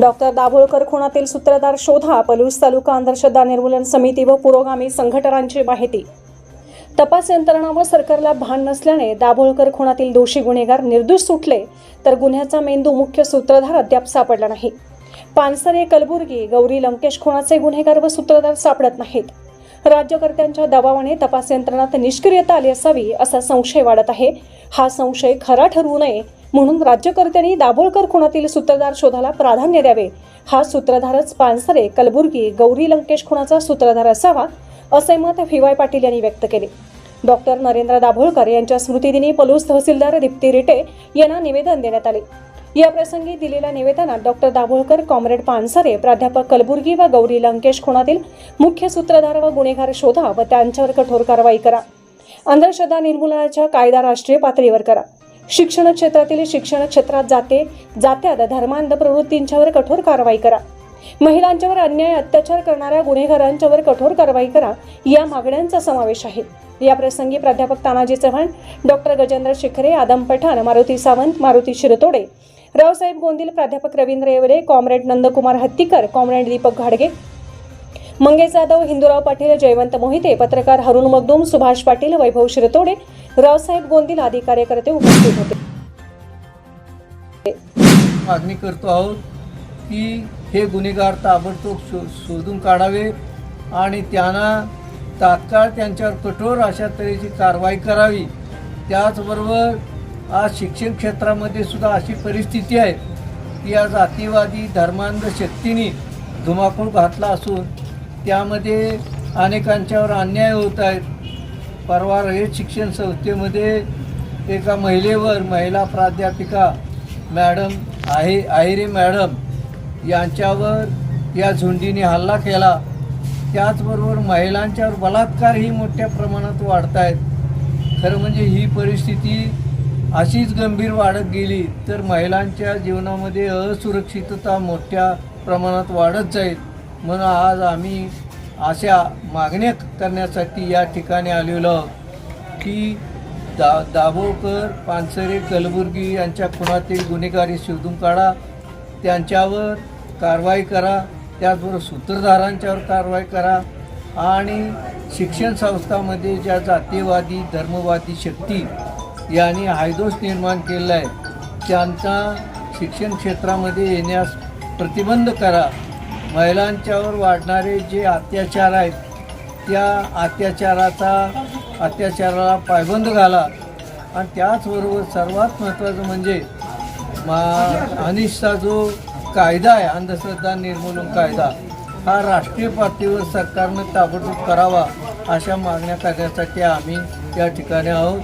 Doctor Dabholkar खुणातील सूत्रधार शोधा पलूस तालुका अंधश्रद्धा निर्मूलन समिती व पुरोगामी संघटनांची माहिती. तपास यंत्रणा व सरकारला भान नसल्याने दाभोळकर खुणातील दोषी गुन्हेगार निर्दोष सुटले तर गुन्ह्याचा मेंदू मुख्य सूत्रधार अद्याप सापडला नाही. पानसरे कलबुर्गी गौरी लंकेश खुणाचे गुन्हेगार व सूत्रधार सापडत नाहीत. राज्यकर्त्यांच्या दबावाने तपास यंत्रणात निष्क्रियता आली असावी असा संशय वाढत आहे. हा संशय खरा ठरवू नये म्हणून राज्यकर्त्यांनी दाभोळकर खुणातील सूत्रधार शोधाला प्राधान्य द्यावे. हा सूत्रधारच पानसरे कलबुर्गी गौरी लंकेश खुणाचा सूत्रधार असावा असे मत फिवाय वाय. पाटील यांनी व्यक्त केले. डॉक्टर नरेंद्र दाभोळकर यांच्या स्मृतिदिनी पलूस तहसीलदार दीप्ती रिटे यांना निवेदन देण्यात आले. या प्रसंगी दिलेल्या निवेदनात डॉक्टर दाभोळकर कॉम्रेड पानसरे प्राध्यापक कलबुर्गी व गौरी लंकेश खुणातील मुख्य सूत्रधार व गुन्हेगार शोधा व त्यांच्यावर कठोर कारवाई करा. अंधश्रद्धा निर्मूलनाच्या कायदा राष्ट्रीय पातळीवर करा. शिक्षण क्षेत्रातील शिक्षण क्षेत्रात जाते. जात्यात धर्मांध प्रवृत्तींच्यावर कठोर कारवाई करा. महिलांच्यावर अन्याय अत्याचार करणाऱ्या गुन्हेगारांच्यावर कठोर कारवाई करा. या मागण्यांचा समावेश आहे. या प्रसंगी प्राध्यापक तानाजी चव्हाण डॉक्टर गजेंद्र शिखरे आदम पठाण मारुती सावंत मारुती शिरतोडे रावसाहेब गोंदिल प्राध्यापक रवींद्र येवले कॉम्रेड नंदकुमार हत्तीकर कॉम्रेड दीपक घाडगे मंगेश जाधव हिंदूराव पाटील जयवंत मोहिते पत्रकार हरुण मगदूम सुभाष पाटील वैभव शिरतोडे रावसाहेब गोंदिल आदी कार्यकर्ते उपस्थित होते. मागणी करतो आहोत की हे गुन्हेगार ताबडतोब शो शोधून काढावे आणि त्यांना तात्काळ त्यांच्यावर कठोर अशा तऱ्हेची कारवाई करावी. त्याचबरोबर आज शिक्षण क्षेत्रामध्ये सुद्धा अशी परिस्थिती आहे की या जातीवादी धर्मांध शक्तीने धुमाकूळ घातला असून त्यामध्ये अनेकांच्यावर अन्याय होत आहेत. परवा रयत शिक्षण संस्थेमध्ये एका महिलेवर महिला प्राध्यापिका मॅडम आहे आहिरे मॅडम यांच्यावर या झुंडीने हल्ला केला. त्याचबरोबर महिलांच्यावर बलात्कारही मोठ्या प्रमाणात वाढत आहेत. खरं म्हणजे ही परिस्थिती अशीच गंभीर वाढत गेली तर महिलांच्या जीवनामध्ये असुरक्षितता मोठ्या प्रमाणात वाढत जाईल. म्हणून आज आम्ही अशा मागण्या करण्यासाठी या ठिकाणी आलेलो. आहोत की दा दाभोळकर पानसरे कलबुर्गी यांच्या खुणातील गुन्हेगारी शोधून काढा. त्यांच्यावर कारवाई करा. त्याचबरोबर सूत्रधारांच्यावर कारवाई करा. आणि शिक्षण संस्थामध्ये ज्या जातीवादी धर्मवादी शक्ती यांनी हायदोष निर्माण केलेला आहे त्यांचा शिक्षण क्षेत्रामध्ये येण्यास प्रतिबंध करा. महिलांच्यावर वाढणारे जे अत्याचार आहेत त्या अत्याचाराचा अत्याचाराला पायबंद घाला. आणि त्याचबरोबर सर्वात महत्त्वाचं म्हणजे मा अनिष्ठा जो कायदा आहे अंधश्रद्धा निर्मूलन कायदा हा राष्ट्रीय पातळीवर सरकारनं ताबडतोब करावा अशा मागण्या करण्यासाठी आम्ही या ठिकाणी आहोत.